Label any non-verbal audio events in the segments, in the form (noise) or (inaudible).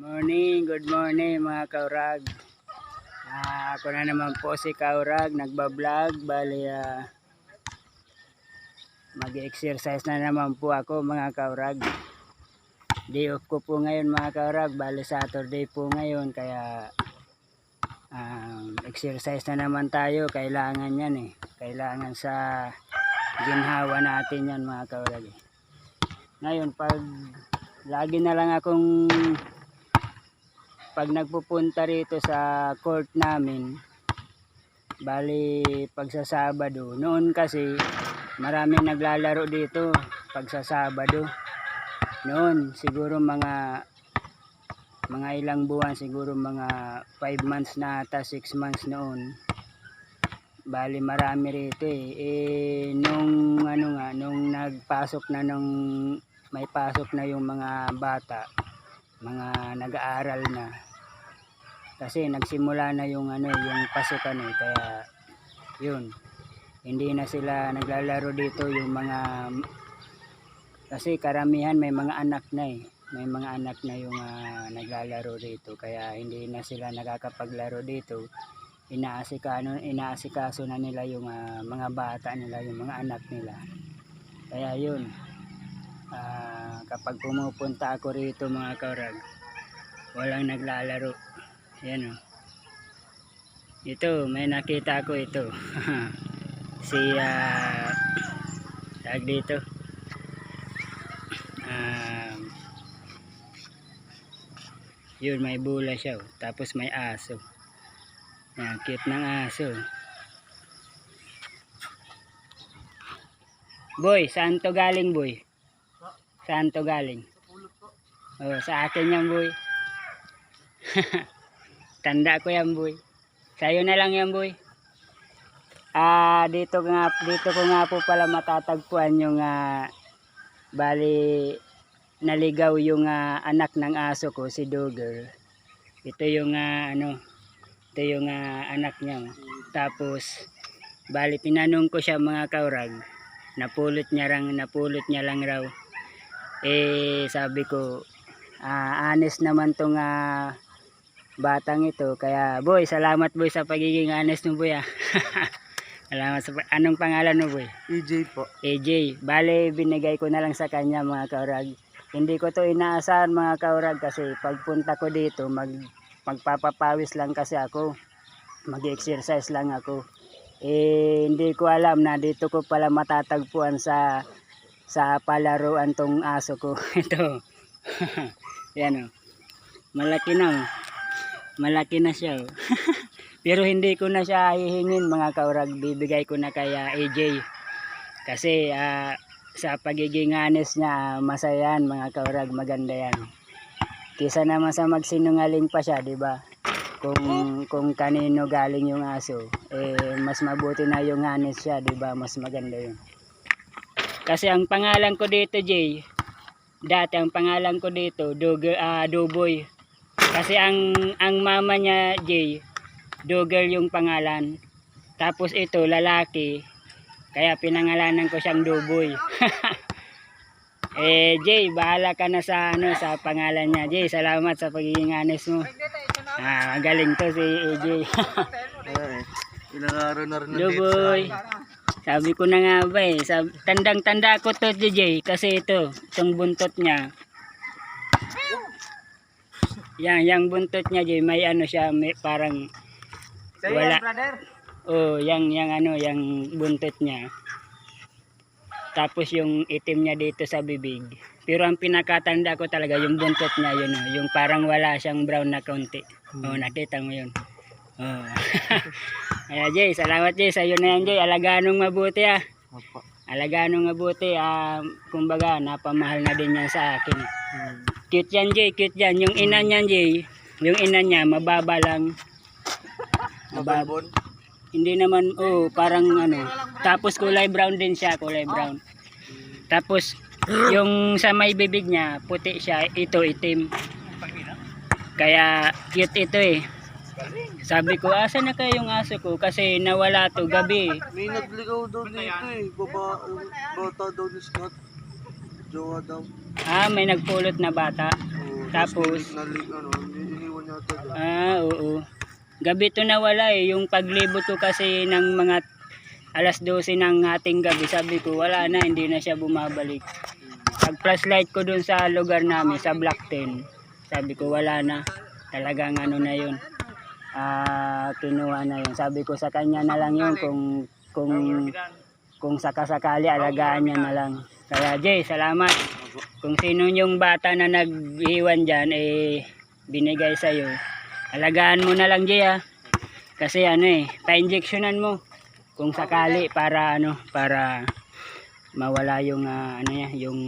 Morning, good morning mga kaurag. Ah, ako na naman po si Kaurag, nagbablog. Bali, ah, mag-exercise na naman po ako mga kaurag. Day off ko po ngayon mga kaurag. Bali, Saturday po ngayon. Kaya, um, exercise na naman tayo. Kailangan yan eh. Kailangan sa ginhawa natin yan mga kaurag. eh. Ngayon, pag lagi na lang akong pag nagpupunta rito sa court namin bali pag sa Sabado noon kasi marami naglalaro dito pag sa Sabado. Noon siguro mga mga ilang buwan siguro mga 5 months na ata 6 months noon. Bali marami rito eh, eh nung ano nga nung nagpasok na nung may pasok na yung mga bata mga nag-aaral na. Kasi nagsimula na yung ano yung pasukan eh kaya yun. Hindi na sila naglalaro dito yung mga kasi karamihan may mga anak na eh. May mga anak na yung ah, naglalaro dito kaya hindi na sila nakakapaglaro dito. Inaasikaso inaasikaso na nila yung ah, mga bata nila yung mga anak nila. Kaya yun Ah, kapag pumupunta ako rito mga kaurag walang naglalaro. Yan o ito may nakita ko ito. (laughs) Si ah tag dito. Um, yun may bula siya oh. tapos may aso. Yan cute ng aso. Boy saan to galing boy Saan to galing? Oh, sa akin yan, boy. (laughs) Tanda ko yan, boy. Sa'yo na lang yan, boy. Ah, dito nga dito ko nga po pala matatagpuan yung ah, bali naligaw yung ah, anak ng aso ko si Dogger. Ito yung ah, ano, ito yung ah, anak niya. Tapos bali tinanong ko siya mga kaurag. Napulot niya lang, napulot niya lang raw eh sabi ko ah, honest naman tong ah, batang ito. Kaya boy salamat boy sa pagiging honest mo boy ah. (laughs) salamat sa anong pangalan mo boy? EJ po. AJ bale binigay ko na lang sa kanya mga kaurag. Hindi ko to inaasahan mga kaurag kasi pagpunta ko dito mag magpapapawis lang kasi ako. Mag-exercise lang ako. Eh hindi ko alam na dito ko pala matatagpuan sa sa palaruan tong aso ko. (laughs) Ito. (laughs) Yan o malaki na oh. malaki na siya oh. (laughs) pero hindi ko na siya hihingin mga kaurag. Bibigay ko na kaya AJ kasi ah, sa pagiging honest niya masaya yan mga kaurag. Maganda yan. Kisa naman sa magsinungaling pa siya di ba? Kung kung kanino galing yung aso eh mas mabuti na yung honest siya di ba? Mas maganda yun kasi ang pangalan ko dito, Jay, dati ang pangalan ko dito, Dogger, ah, Doboy. Kasi ang ang mama niya, Jay, Dogger yung pangalan. Tapos ito, lalaki. Kaya pinangalanan ko siyang Doboy. (laughs) eh, Jay, bahala ka na sa ano sa pangalan niya. Jay, salamat sa pagiging honest mo. Ah, magaling to si AJ. (laughs) Ilang araw na rin nandito Doboy. Sabi ko na nga ba eh, tandang-tanda ko to DJ kasi ito, itong buntot niya. Yan, yung buntot niya Jay, may ano siya, may parang Wala. oh, yang yang ano, yang buntot niya. Tapos yung itim niya dito sa bibig. Pero ang pinakatanda ko talaga yung buntot niya yun, oh, yung parang wala siyang brown na kaunti. Oh, nakita mo yun. (laughs) Oh. Kaya Jay, salamat Jay, sa iyo na yan Jay. Alagaan mong mabuti ah. Opo. Alagaan mong mabuti. Ah, kumbaga, napamahal na din yan sa akin. Hmm. Cute yan Jay, cute yan. Yung ina niyan Jay, yung ina niya, mababa lang. Mababa. Hindi naman, oh, parang ano. Tapos kulay brown din siya, kulay brown. Tapos, yung sa may bibig niya, puti siya, ito itim. Kaya cute ito eh. Sabi ko, asa na kayo yung aso ko? Kasi nawala to gabi. May nagligaw daw dito eh. Baba, bata daw ni Scott. Jowa daw. Ah, may nagpulot na bata. Oo. Tapos, ano, iniwan niya ito dyan. ah, oo. Gabi to nawala eh. Yung paglibot ko kasi ng mga alas 12 ng ating gabi, sabi ko wala na, hindi na siya bumabalik. Pag flashlight ko dun sa lugar namin, sa Block 10, sabi ko wala na. Talagang ano na yun. Ah, kinuha na yun. Sabi ko sa kanya na lang yun kung kung kung sakasakali alagaan niya na lang. Kaya Jay, salamat. Kung sino yung bata na nag-iwan dyan, eh, binigay sa'yo. Alagaan mo na lang Jay ah. Kasi ano eh, pa-injectionan mo. Kung sakali para ano, para mawala yung ah, ano yan, yung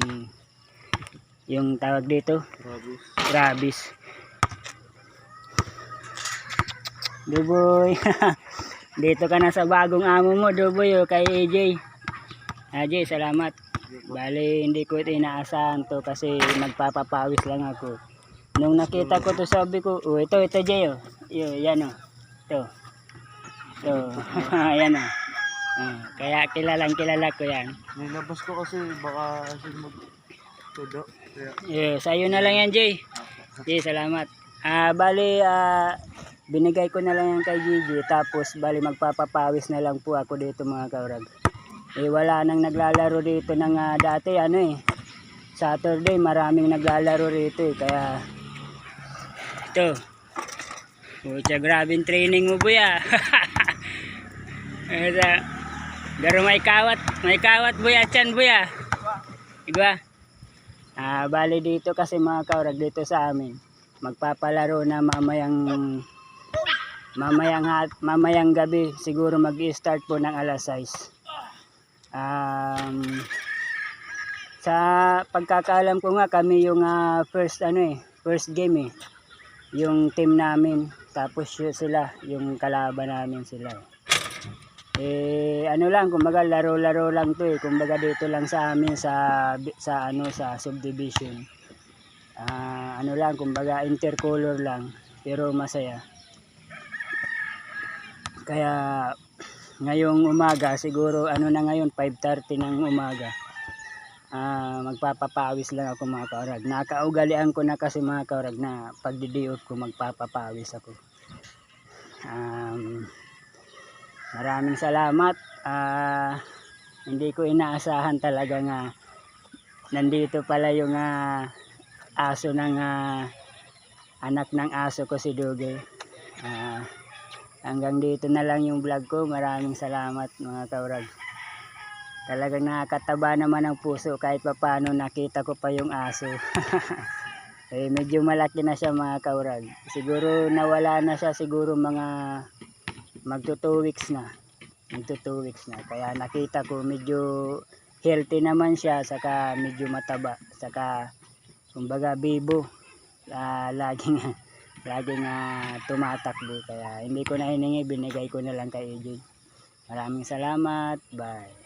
yung tawag dito, Grabe. rabies. Duboy. (laughs) Dito ka na sa bagong amo mo, Duboy, oh, kay AJ. AJ, salamat. Bali, hindi ko ito inaasahan to kasi magpapapawis lang ako. Nung nakita ko to sabi ko, oh, ito, ito, Jay, oh. Yo, yan, oh. Ito. Ito. (laughs) yan, oh. Ah, kaya kilalang kilala ko yan. Nilabas ko kasi baka kasi mag... Todo. Kaya, Yeah, sa'yo na lang yan, Jay. Jay, salamat. Ah, bali, ah, binigay ko na lang yan kay Gigi. Tapos, bali, magpapapawis na lang po ako dito, mga kaurag. Eh, wala nang naglalaro dito ng ah, dati, ano eh. Saturday, maraming naglalaro rito eh. Kaya, ito. Pucha, grabing training mo, buya. (laughs) Pero may kawat, may kawat, buya, chan, buya. Igwa. Ah, bali dito kasi mga kaurag dito sa amin. Magpapalaro na mamayang mamayang mamayang gabi siguro mag-start po ng alas 6. Um, sa pagkakaalam ko nga kami yung ah, first ano eh, first game eh. Yung team namin tapos yun sila, yung kalaban namin sila. eh. Ano lang, kumbaga laro-laro lang 'to eh. Kumbaga dito lang sa amin sa sa ano sa subdivision. Ah, ano lang, kumbaga intercolor lang, pero masaya. Kaya ngayong umaga, siguro ano na ngayon 5:30 ng umaga. Ah, magpapapawis lang ako mga kaurag. Nakaugalian ko na kasi mga kaurag na pagdidiot ko magpapapawis ako. Um, Maraming salamat. Ah, hindi ko inaasahan talaga nga nandito pala yung ah, aso ng ah, anak ng aso ko si Duge. Ah, hanggang dito na lang yung vlog ko. Maraming salamat mga kaurag. Talagang nakakataba naman ang puso kahit papano nakita ko pa yung aso. (laughs) eh, medyo malaki na siya mga kaurag. Siguro nawala na siya siguro mga magto 2 weeks na magto 2 weeks na kaya nakita ko medyo healthy naman siya saka medyo mataba saka kumbaga bibo Ah, (laughs) laging laging ah, tumatakbo kaya hindi ko na hiningi binigay ko na lang kay AJ maraming salamat. Bye